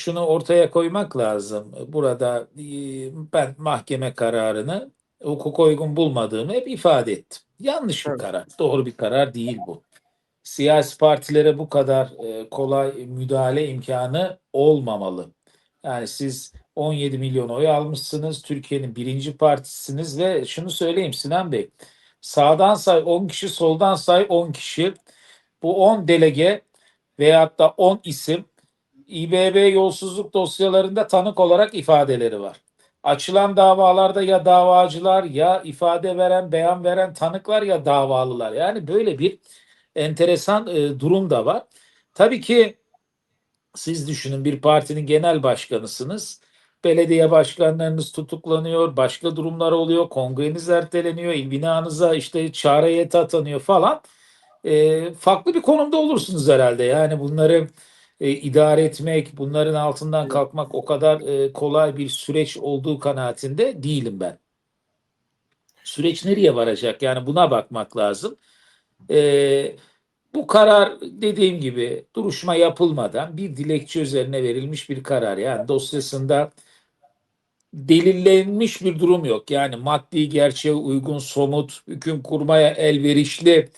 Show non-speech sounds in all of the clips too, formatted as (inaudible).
şunu ortaya koymak lazım. Burada e, ben mahkeme kararını hukuk uygun bulmadığımı hep ifade ettim. Yanlış bir Evet. karar. Doğru bir karar değil bu. Siyasi partilere bu kadar e, kolay müdahale imkanı olmamalı. Yani siz 17 milyon oy almışsınız. Türkiye'nin birinci partisiniz ve şunu söyleyeyim Sinan Bey. Sağdan say 10 kişi, soldan say 10 kişi. Bu 10 delege veyahut da 10 isim İBB yolsuzluk dosyalarında tanık olarak ifadeleri var. Açılan davalarda ya davacılar ya ifade veren, beyan veren tanıklar ya davalılar. Yani böyle bir enteresan e, durum da var. Tabii ki siz düşünün bir partinin genel başkanısınız. Belediye başkanlarınız tutuklanıyor, başka durumlar oluyor, kongreniz erteleniyor, il binanıza işte çağrı heyeti atanıyor falan. E, farklı bir konumda olursunuz herhalde. Yani bunları e, idare etmek, bunların altından kalkmak o kadar e, kolay bir süreç olduğu kanaatinde değilim ben. Süreç nereye varacak? Yani buna bakmak lazım. E, bu karar dediğim gibi duruşma yapılmadan bir dilekçe üzerine verilmiş bir karar. Yani dosyasında delillenmiş bir durum yok. Yani maddi gerçeğe uygun somut hüküm kurmaya elverişli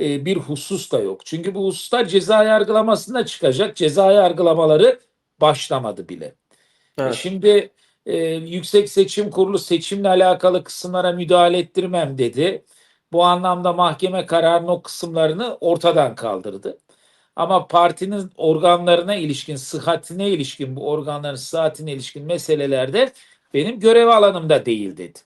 e, bir husus da yok. Çünkü bu hususlar ceza yargılamasında çıkacak. Ceza yargılamaları başlamadı bile. E, Evet. Şimdi e, Yüksek Seçim Kurulu seçimle alakalı kısımlara müdahale ettirmem dedi. Bu anlamda mahkeme kararının o kısımlarını ortadan kaldırdı. Ama partinin organlarına ilişkin, sıhhatine ilişkin, bu organların sıhhatine ilişkin meselelerde benim görev alanımda değil dedi.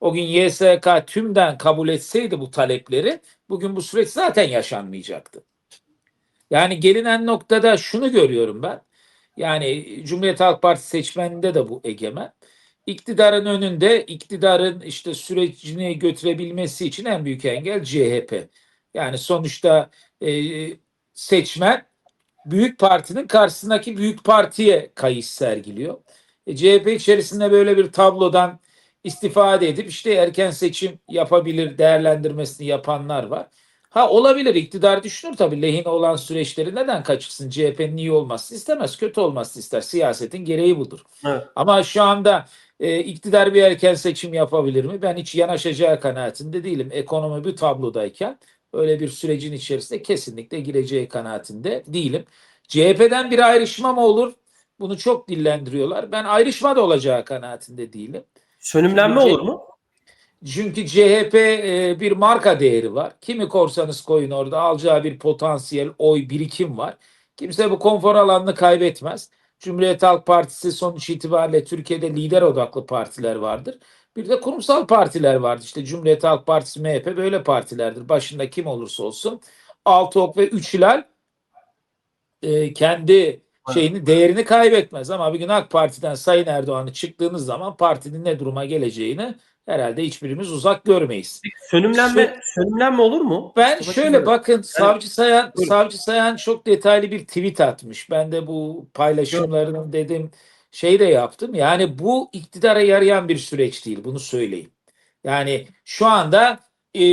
O gün YSK tümden kabul etseydi bu talepleri bugün bu süreç zaten yaşanmayacaktı. Yani gelinen noktada şunu görüyorum ben. Yani Cumhuriyet Halk Partisi seçmeninde de bu egemen. İktidarın önünde iktidarın işte sürecini götürebilmesi için en büyük engel CHP. Yani sonuçta e, seçmen büyük partinin karşısındaki büyük partiye kayış sergiliyor. E, CHP içerisinde böyle bir tablodan istifade edip işte erken seçim yapabilir değerlendirmesini yapanlar var. Ha olabilir iktidar düşünür tabii lehine olan süreçleri neden kaçırsın? CHP'nin iyi olmasını istemez, kötü olmasını ister. Siyasetin gereği budur. Evet. Ama şu anda e, iktidar bir erken seçim yapabilir mi? Ben hiç yanaşacağı kanaatinde değilim. Ekonomi bu tablodayken öyle bir sürecin içerisinde kesinlikle gireceği kanaatinde değilim. CHP'den bir ayrışma mı olur? Bunu çok dillendiriyorlar. Ben ayrışma da olacağı kanaatinde değilim. Sönümlenme Çünkü- olur mu? Çünkü CHP e, bir marka değeri var. Kimi korsanız koyun orada alacağı bir potansiyel oy birikim var. Kimse bu konfor alanını kaybetmez. Cumhuriyet Halk Partisi sonuç itibariyle Türkiye'de lider odaklı partiler vardır. Bir de kurumsal partiler vardır. İşte Cumhuriyet Halk Partisi, MHP böyle partilerdir. Başında kim olursa olsun. Altı ok ve üç hilal e, kendi şeyini değerini kaybetmez ama bir gün AK Parti'den Sayın Erdoğan'ı çıktığınız zaman partinin ne duruma geleceğini herhalde hiçbirimiz uzak görmeyiz. Sönümlenme sönümlenme olur mu? Ben Mustafa şöyle bakın Savcı Sayan Buyurun. Savcı Sayan çok detaylı bir tweet atmış. Ben de bu paylaşımlarının dedim şey de yaptım. Yani bu iktidara yarayan bir süreç değil. Bunu söyleyeyim. Yani şu anda e,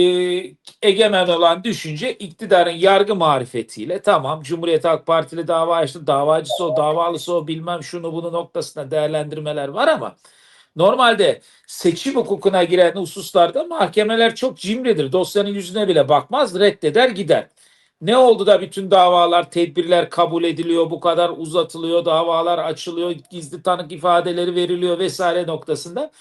egemen olan düşünce iktidarın yargı marifetiyle tamam Cumhuriyet Halk Partili dava açtı. Davacısı o, davalısı o bilmem şunu bunu noktasında değerlendirmeler var ama normalde seçim hukukuna giren hususlarda mahkemeler çok cimridir. Dosyanın yüzüne bile bakmaz, reddeder gider. Ne oldu da bütün davalar, tedbirler kabul ediliyor, bu kadar uzatılıyor, davalar açılıyor, gizli tanık ifadeleri veriliyor vesaire noktasında.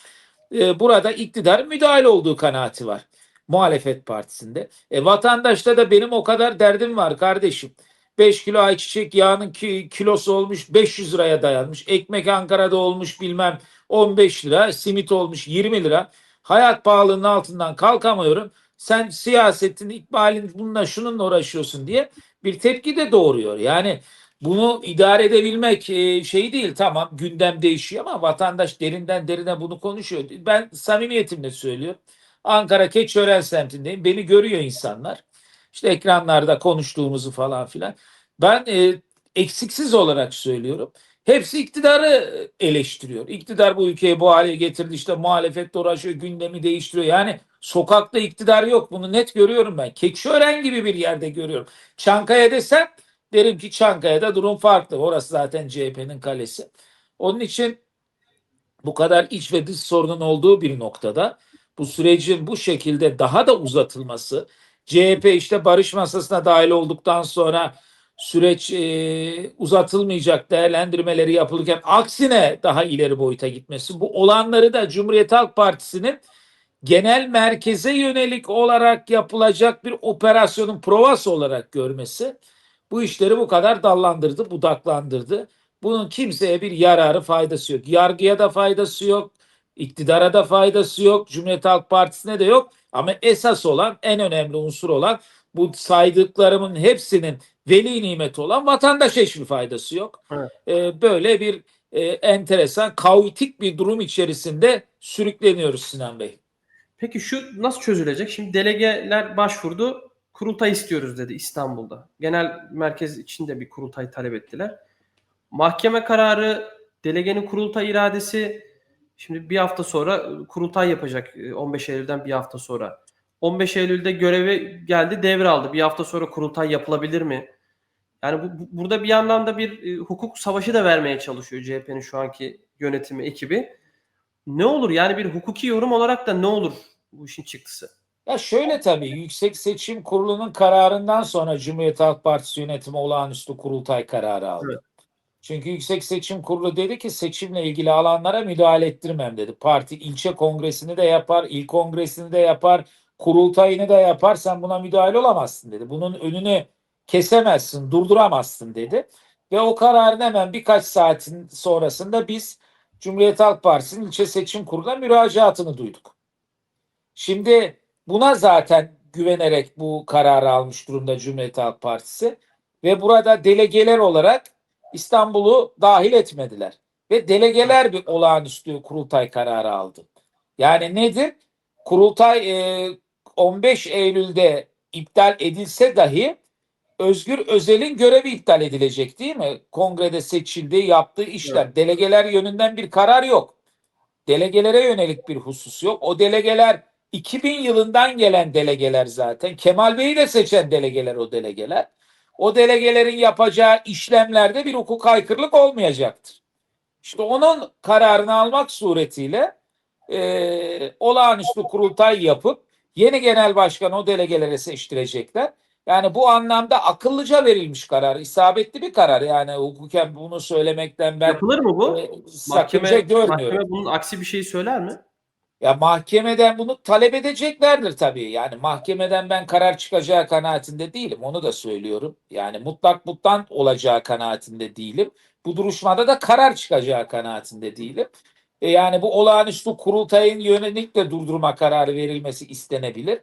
Ee, burada iktidar müdahale olduğu kanaati var. Muhalefet partisinde. E, vatandaşta da benim o kadar derdim var kardeşim. 5 kilo ayçiçek yağının ki, kilosu olmuş 500 liraya dayanmış. Ekmek Ankara'da olmuş bilmem 15 lira. Simit olmuş 20 lira. Hayat pahalılığının altından kalkamıyorum. Sen siyasetin ikbalin bununla şununla uğraşıyorsun diye bir tepki de doğuruyor. Yani bunu idare edebilmek e, şey değil tamam gündem değişiyor ama vatandaş derinden derine bunu konuşuyor. Ben samimiyetimle söylüyorum. Ankara Keçiören semtindeyim. Beni görüyor insanlar. İşte ekranlarda konuştuğumuzu falan filan. Ben e, eksiksiz olarak söylüyorum. Hepsi iktidarı eleştiriyor. İktidar bu ülkeyi bu hale getirdi. İşte muhalefetle uğraşıyor, gündemi değiştiriyor. Yani sokakta iktidar yok. Bunu net görüyorum ben. Keçiören gibi bir yerde görüyorum. Çankaya desem Derim ki Çankaya'da durum farklı. Orası zaten CHP'nin kalesi. Onun için bu kadar iç ve dış sorunun olduğu bir noktada bu sürecin bu şekilde daha da uzatılması, CHP işte barış masasına dahil olduktan sonra süreç e, uzatılmayacak değerlendirmeleri yapılırken aksine daha ileri boyuta gitmesi, bu olanları da Cumhuriyet Halk Partisi'nin genel merkeze yönelik olarak yapılacak bir operasyonun provası olarak görmesi bu işleri bu kadar dallandırdı, budaklandırdı. Bunun kimseye bir yararı, faydası yok. Yargıya da faydası yok, iktidara da faydası yok, Cumhuriyet Halk Partisi'ne de yok. Ama esas olan, en önemli unsur olan bu saydıklarımın hepsinin veli nimeti olan vatandaşa hiçbir faydası yok. Evet. Ee, böyle bir e, enteresan, kaotik bir durum içerisinde sürükleniyoruz Sinan Bey. Peki şu nasıl çözülecek? Şimdi delegeler başvurdu. Kurultay istiyoruz dedi İstanbul'da. Genel merkez içinde bir kurultay talep ettiler. Mahkeme kararı, delegenin kurultay iradesi şimdi bir hafta sonra e, kurultay yapacak e, 15 Eylül'den bir hafta sonra. 15 Eylül'de göreve geldi, devraldı. Bir hafta sonra kurultay yapılabilir mi? Yani bu, bu- burada bir yandan da bir e, hukuk savaşı da vermeye çalışıyor CHP'nin şu anki yönetimi, ekibi. Ne olur yani bir hukuki yorum olarak da ne olur bu işin çıktısı? Ya şöyle tabii Yüksek Seçim Kurulu'nun kararından sonra Cumhuriyet Halk Partisi yönetimi olağanüstü kurultay kararı aldı. Evet. Çünkü Yüksek Seçim Kurulu dedi ki seçimle ilgili alanlara müdahale ettirmem dedi. Parti ilçe kongresini de yapar, il kongresini de yapar, kurultayını da yapar. Sen buna müdahale olamazsın dedi. Bunun önünü kesemezsin, durduramazsın dedi. Ve o kararın hemen birkaç saatin sonrasında biz Cumhuriyet Halk Partisi'nin ilçe seçim kuruluna müracaatını duyduk. Şimdi buna zaten güvenerek bu kararı almış durumda Cumhuriyet Halk Partisi ve burada delegeler olarak İstanbul'u dahil etmediler ve delegeler bir olağanüstü kurultay kararı aldı. Yani nedir? Kurultay e, 15 Eylül'de iptal edilse dahi Özgür Özel'in görevi iptal edilecek değil mi? Kongrede seçildiği, yaptığı işler. Delegeler yönünden bir karar yok. Delegelere yönelik bir husus yok. O delegeler 2000 yılından gelen delegeler zaten. Kemal Bey'i de seçen delegeler o delegeler. O delegelerin yapacağı işlemlerde bir hukuk aykırılık olmayacaktır. İşte onun kararını almak suretiyle e, olağanüstü kurultay yapıp yeni genel başkan o delegelere seçtirecekler. Yani bu anlamda akıllıca verilmiş karar, isabetli bir karar. Yani hukuken bunu söylemekten ben Yapılır mı bu? e, sakınca görmüyorum. mahkeme bunun aksi bir şey söyler mi? Ya mahkemeden bunu talep edeceklerdir tabii. Yani mahkemeden ben karar çıkacağı kanaatinde değilim. Onu da söylüyorum. Yani mutlak mutlan olacağı kanaatinde değilim. Bu duruşmada da karar çıkacağı kanaatinde değilim. E yani bu olağanüstü kurultayın yönelikle durdurma kararı verilmesi istenebilir.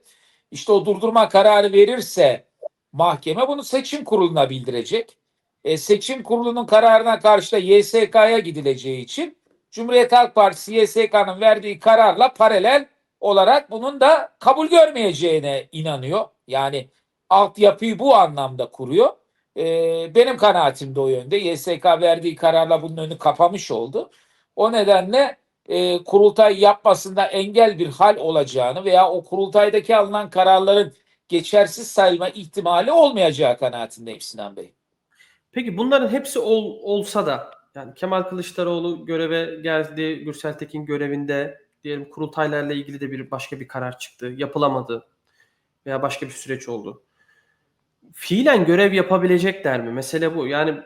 İşte o durdurma kararı verirse mahkeme bunu seçim kuruluna bildirecek. E, seçim kurulunun kararına karşı da YSK'ya gidileceği için Cumhuriyet Halk Partisi YSK'nın verdiği kararla paralel olarak bunun da kabul görmeyeceğine inanıyor. Yani altyapıyı bu anlamda kuruyor. Ee, benim kanaatim de o yönde. YSK verdiği kararla bunun önü kapamış oldu. O nedenle e, kurultay yapmasında engel bir hal olacağını veya o kurultaydaki alınan kararların geçersiz sayılma ihtimali olmayacağı kanaatindeyim Sinan Bey. Peki bunların hepsi ol- olsa da yani Kemal Kılıçdaroğlu göreve geldi, Gürsel Tekin görevinde diyelim kurultaylarla ilgili de bir başka bir karar çıktı, yapılamadı veya başka bir süreç oldu. Fiilen görev yapabilecekler mi? Mesele bu. Yani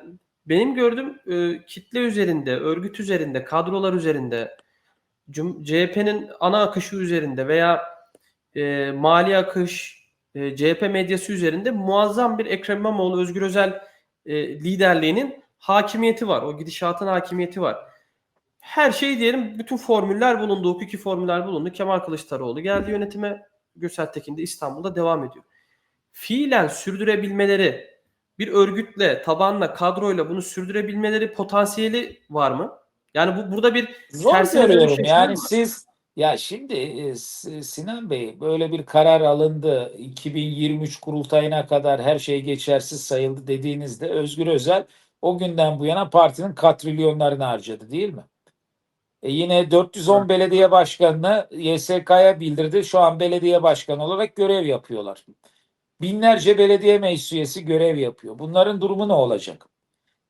benim gördüğüm e, kitle üzerinde, örgüt üzerinde, kadrolar üzerinde, CHP'nin ana akışı üzerinde veya e, mali akış, e, CHP medyası üzerinde muazzam bir Ekrem İmamoğlu, Özgür Özel e, liderliğinin hakimiyeti var. O gidişatın hakimiyeti var. Her şey diyelim bütün formüller bulundu, hukuki formüller bulundu. Kemal Kılıçdaroğlu geldi yönetime. Gürsel Tekin de İstanbul'da devam ediyor. Fiilen sürdürebilmeleri bir örgütle, tabanla, kadroyla bunu sürdürebilmeleri potansiyeli var mı? Yani bu burada bir Zor görüyorum. yaşanır Yani mı? siz ya şimdi e, Sinan Bey böyle bir karar alındı. 2023 kurultayına kadar her şey geçersiz sayıldı dediğinizde Özgür Özel o günden bu yana partinin katrilyonlarını harcadı değil mi? E yine 410 belediye başkanını YSK'ya bildirdi. Şu an belediye başkanı olarak görev yapıyorlar. binlerce belediye meclis üyesi görev yapıyor. Bunların durumu ne olacak?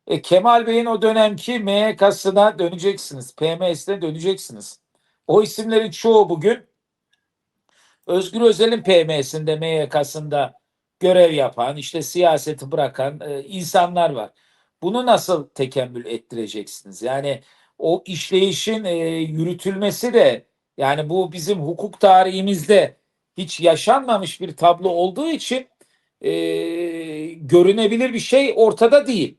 E, Kemal Bey'in o dönemki MYK'sına döneceksiniz. PMS'ine döneceksiniz. O isimlerin çoğu bugün Özgür Özel'in PMS'inde, MYK'sında görev yapan, işte siyaseti bırakan e, insanlar var. Bunu nasıl tekemmül ettireceksiniz? Yani o işleyişin e, yürütülmesi de yani bu bizim hukuk tarihimizde hiç yaşanmamış bir tablo olduğu için e, görünebilir bir şey ortada değil.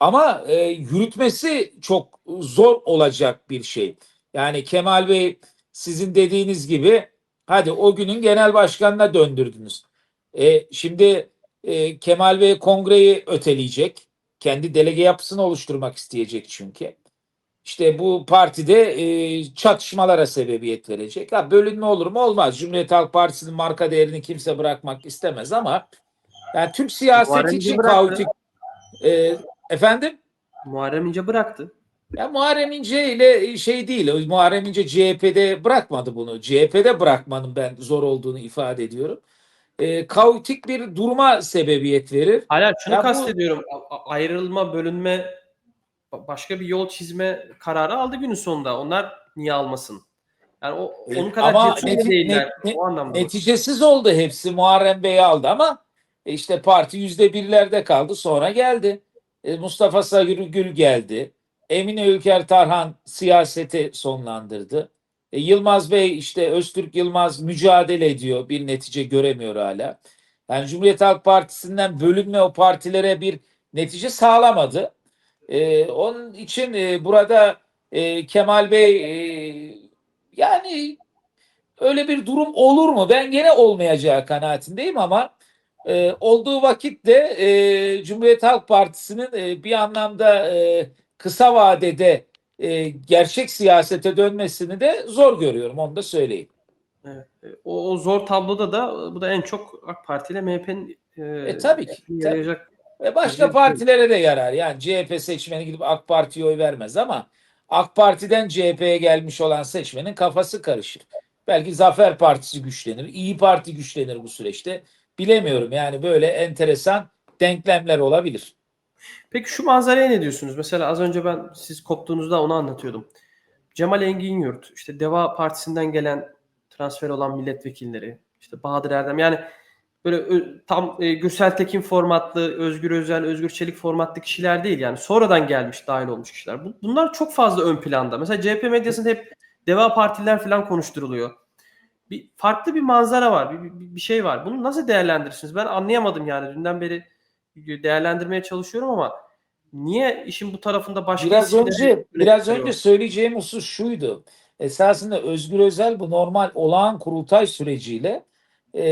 Ama e, yürütmesi çok zor olacak bir şey. Yani Kemal Bey sizin dediğiniz gibi hadi o günün genel başkanına döndürdünüz. E, şimdi e, Kemal Bey kongreyi öteleyecek. Kendi delege yapısını oluşturmak isteyecek çünkü. İşte bu partide e, çatışmalara sebebiyet verecek. Ha, bölünme olur mu? Olmaz. Cumhuriyet Halk Partisi'nin marka değerini kimse bırakmak istemez ama yani Türk Muharrem için kaotik. E, efendim? Muharrem İnce bıraktı. Ya Muharrem İnce ile şey değil. Muharrem İnce CHP'de bırakmadı bunu. CHP'de bırakmanın ben zor olduğunu ifade ediyorum. E, kaotik bir duruma sebebiyet verir. Hala şunu Ya bu- kastediyorum. A- Ayrılma, bölünme, ba- başka bir yol çizme kararı aldı günün sonunda. Onlar niye almasın? Yani o E, onun kadar ama neti- değiller. net- o anlamda. Neticesiz oldu hepsi. Muharrem Bey aldı ama e, işte parti yüzde birlerde kaldı. Sonra geldi. E, Mustafa Sarıgül geldi. Emine Ülker Tarhan siyaseti sonlandırdı. E, Yılmaz Bey işte Öztürk Yılmaz mücadele ediyor. Bir netice göremiyor hala. Yani Cumhuriyet Halk Partisi'nden bölünme o partilere bir netice sağlamadı. E, onun için e, burada e, Kemal Bey e, yani öyle bir durum olur mu? Ben gene olmayacağı kanaatindeyim ama e, olduğu vakitte e, Cumhuriyet Halk Partisi'nin e, bir anlamda e, kısa vadede e, gerçek siyasete dönmesini de zor görüyorum. Onu da söyleyeyim. Evet. E, O, o zor tabloda da bu da en çok AK Parti ile MHP'nin e, E, tabii ki, tabii. yarayacak. Ve başka Evet. partilere de yarar. Yani CHP seçmeni gidip AK Parti'ye oy vermez ama AK Parti'den CHP'ye gelmiş olan seçmenin kafası karışır. Belki Zafer Partisi güçlenir, İyi Parti güçlenir bu süreçte. Bilemiyorum yani böyle enteresan denklemler olabilir. Peki şu manzaraya ne diyorsunuz? Mesela az önce ben siz koptuğunuzda onu anlatıyordum. Cemal Engin Yurt, işte Deva Partisi'nden gelen transfer olan milletvekilleri, işte Bahadır Erdem yani böyle tam e, Gürsel Tekin formatlı, Özgür Özel, Özgür Çelik formatlı kişiler değil yani sonradan gelmiş, dahil olmuş kişiler. Bu- Bunlar çok fazla ön planda. Mesela CHP medyasında hep Deva Partiler falan konuşturuluyor. Bir farklı bir manzara var, bir, bir, bir şey var. Bunu nasıl değerlendirirsiniz? Ben anlayamadım yani. Dünden beri değerlendirmeye çalışıyorum ama niye işin bu tarafında başka Biraz önce biraz önce söyleyeceğim husus şuydu. Esasında Özgür Özel bu normal olağan kurultay süreciyle e,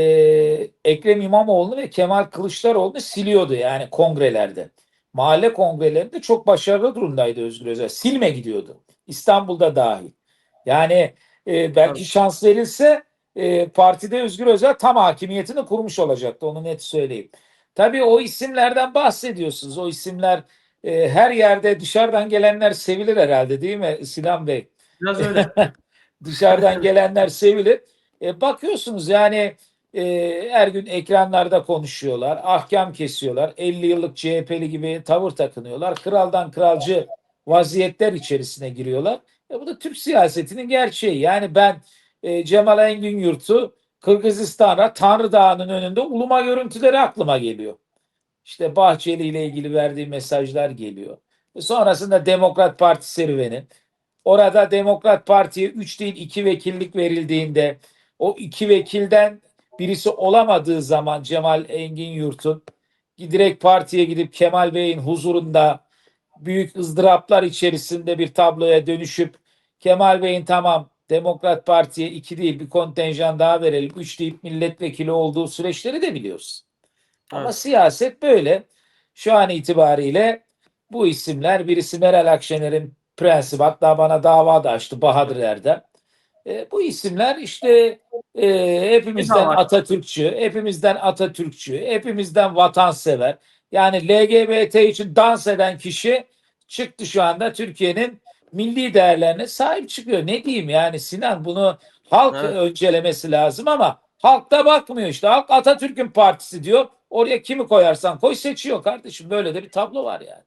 Ekrem İmamoğlu'nu ve Kemal Kılıçdaroğlu'nu siliyordu yani kongrelerde. Mahalle kongrelerinde çok başarılı durumdaydı Özgür Özel. Silme gidiyordu. İstanbul'da dahil. Yani e, belki Tabii. şans verilse e, partide Özgür Özel tam hakimiyetini kurmuş olacaktı. Onu net söyleyeyim. Tabii o isimlerden bahsediyorsunuz. O isimler e, her yerde dışarıdan gelenler sevilir herhalde değil mi Sinan Bey? Biraz (laughs) öyle. Dışarıdan gelenler sevilir. E, bakıyorsunuz yani e, her gün ekranlarda konuşuyorlar, ahkam kesiyorlar. 50 yıllık CHP'li gibi tavır takınıyorlar. Kraldan kralcı vaziyetler içerisine giriyorlar. E, bu da Türk siyasetinin gerçeği. Yani ben e, Cemal Engin Yurt'u Kırgızistan'a Tanrı Dağı'nın önünde uluma görüntüleri aklıma geliyor. İşte Bahçeli ile ilgili verdiği mesajlar geliyor. E, Sonrasında Demokrat Parti serüveni. Orada Demokrat Parti'ye 3 değil 2 vekillik verildiğinde o iki vekilden birisi olamadığı zaman Cemal Engin Yurt'un direkt partiye gidip Kemal Bey'in huzurunda büyük ızdıraplar içerisinde bir tabloya dönüşüp Kemal Bey'in tamam Demokrat Parti'ye 2 değil bir kontenjan daha verelim 3 deyip milletvekili olduğu süreçleri de biliyoruz. Ama Evet. siyaset böyle. Şu an itibariyle bu isimler birisi Meral Akşener'in prensi hatta bana dava da açtı Bahadır Erdem. E, bu isimler işte e, hepimizden. Atatürkçü, hepimizden Atatürkçü, hepimizden vatansever. Yani LGBT için dans eden kişi çıktı şu anda Türkiye'nin milli değerlerine sahip çıkıyor. Ne diyeyim yani Sinan bunu halk Evet. öncelemesi lazım ama Halk da bakmıyor işte. Halk Atatürk'ün partisi diyor. Oraya kimi koyarsan koy seçiyor kardeşim. Böyle de bir tablo var yani.